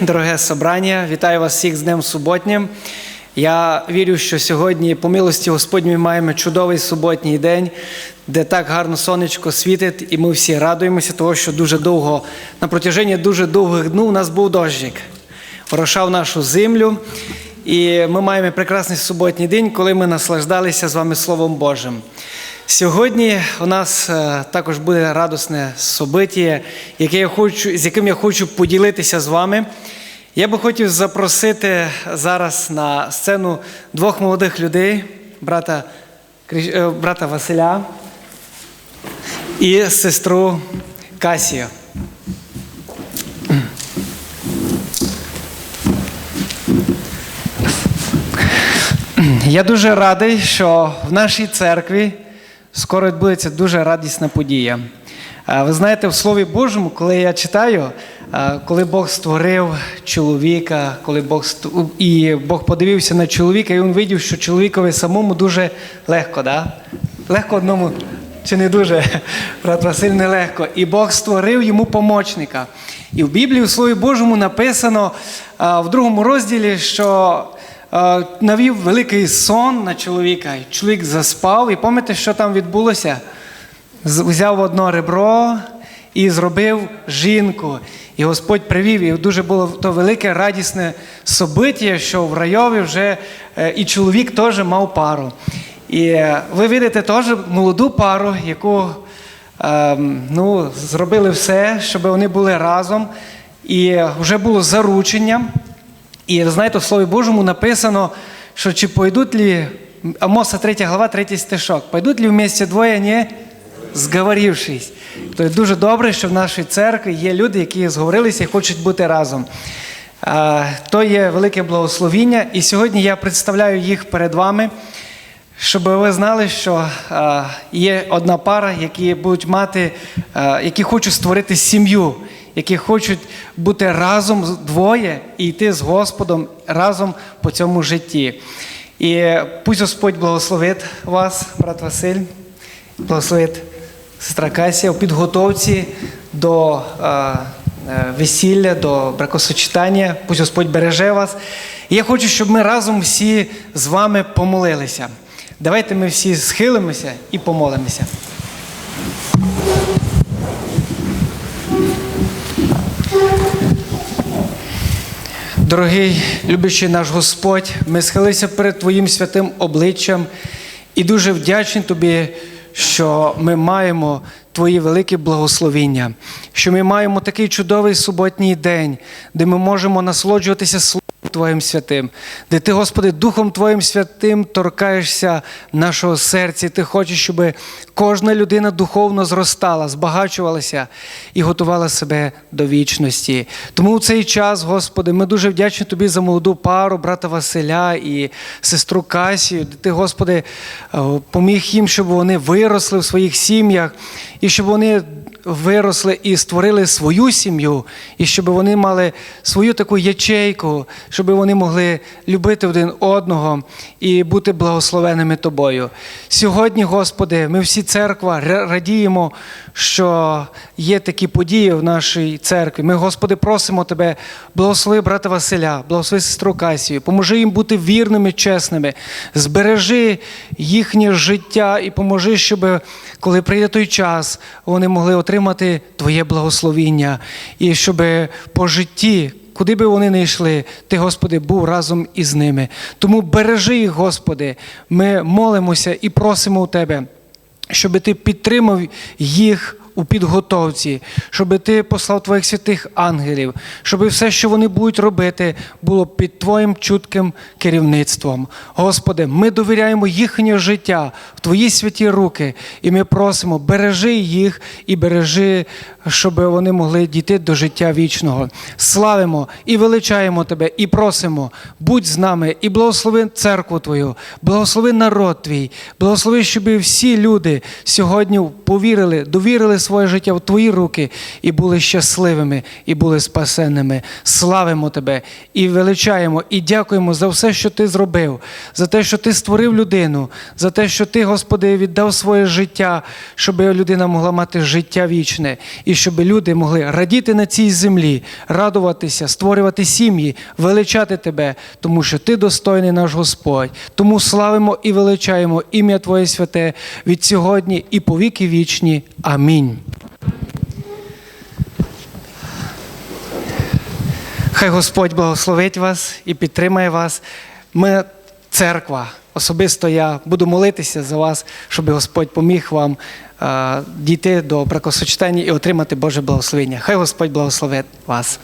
дороге собрання, вітаю вас всіх з Днем Суботнім. Я вірю, що сьогодні, по милості Господній, ми маємо чудовий суботній день, де так гарно сонечко світить, і ми всі радуємося, того, що дуже довго, на протяженні дуже довгих днів у нас був дощик, орошав нашу землю. І ми маємо прекрасний суботній день, коли ми наслаждалися з вами Словом Божим. Сьогодні у нас е, також буде радісне собиття, яке я хочу, з яким я хочу поділитися з вами. Я би хотів запросити зараз на сцену двох молодих людей, брата, е, брата Василя і сестру Касію. Я дуже радий, що в нашій церкві скоро відбудеться дуже радісна подія. Ви знаєте, в Слові Божому, коли я читаю, коли Бог створив чоловіка, коли Бог ст- і Бог подивився на чоловіка, і він видів, що чоловікові самому дуже легко, да? легко одному. Чи не дуже, брат Василь, нелегко. І Бог створив йому помочника. І в Біблії, у Слові Божому, написано в другому розділі, що навів великий сон на чоловіка. І чоловік заспав. І пам'ятаєте, що там відбулося? Взяв одно ребро і зробив жінку. І Господь привів, і дуже було то велике радісне собиття, що в райові вже е, і чоловік теж мав пару. І е, ви видите теж молоду пару, яку ем, ну, зробили все, щоб вони були разом. І вже було заручення. І ви знаєте, в Слові Божому написано, що чи пойдуть лі, Амоса 3 глава, 3 стишок, пойдуть лі вместе двоє, не зговорившись. Тобто дуже добре, що в нашій церкві є люди, які зговорилися і хочуть бути разом. То є велике благословіння, і сьогодні я представляю їх перед вами, щоб ви знали, що є одна пара, які будуть мати, які хочуть створити сім'ю, які хочуть бути разом двоє і йти з Господом разом по цьому житті. І пусть Господь благословить вас, брат Василь, благословить сестра Касія у підготовці до е, е, весілля, до бракосочетання. Пусть Господь береже вас. І я хочу, щоб ми разом всі з вами помолилися. Давайте ми всі схилимося і помолимося. Дорогий любящий наш Господь, ми схилися перед Твоїм святим обличчям і дуже вдячні Тобі, що ми маємо Твої великі благословіння, що ми маємо такий чудовий суботній день, де ми можемо насолоджуватися Словом Твоїм святим, де Ти, Господи, Духом Твоїм святим торкаєшся нашого серця. Ти хочеш, щоб кожна людина духовно зростала, збагачувалася і готувала себе до вічності. Тому в цей час, Господи, ми дуже вдячні Тобі за молоду пару, брата Василя і сестру Касію, де Ти, Господи, е, поміг їм, щоб вони виросли в своїх сім'ях і щоб вони виросли і створили свою сім'ю, і щоб вони мали свою таку ячейку, щоб вони могли любити один одного і бути благословеними тобою. Сьогодні, Господи, ми всі церква радіємо, що є такі події в нашій церкві. Ми, Господи, просимо Тебе, благослови брата Василя, благослови сестру Касію, поможи їм бути вірними, чесними, збережи їхнє життя і поможи, щоб коли прийде той час, вони могли отримати Твоє благословіння, і щоб по житті. Куди би вони не йшли, ти, Господи, був разом із ними. Тому бережи їх, Господи. Ми молимося і просимо у Тебе, щоб ти підтримав їх у підготовці, щоб ти послав твоїх святих ангелів, щоб все, що вони будуть робити, було під Твоїм чутким керівництвом. Господи, ми довіряємо їхнє життя в Твої святі руки, і ми просимо, бережи їх і бережи, щоб вони могли дійти до життя вічного. Славимо і величаємо Тебе, і просимо, будь з нами і благослови церкву Твою, благослови народ Твій, благослови, щоб всі люди сьогодні повірили, довірили своє життя в твої руки і були щасливими, і були спасенними. Славимо тебе і величаємо, і дякуємо за все, що ти зробив, за те, що ти створив людину, за те, що ти, Господи, віддав своє життя, щоб людина могла мати життя вічне, і щоб люди могли радіти на цій землі, радуватися, створювати сім'ї, величати тебе, тому що ти достойний наш Господь. Тому славимо і величаємо ім'я Твоє святе від сьогодні і по віки вічні. Амінь. Хай Господь благословить вас і підтримає вас. Ми церква. Особисто я буду молитися за вас, щоб Господь поміг вам е, дійти до бракосочетання і отримати Боже благословення. Хай Господь благословить вас.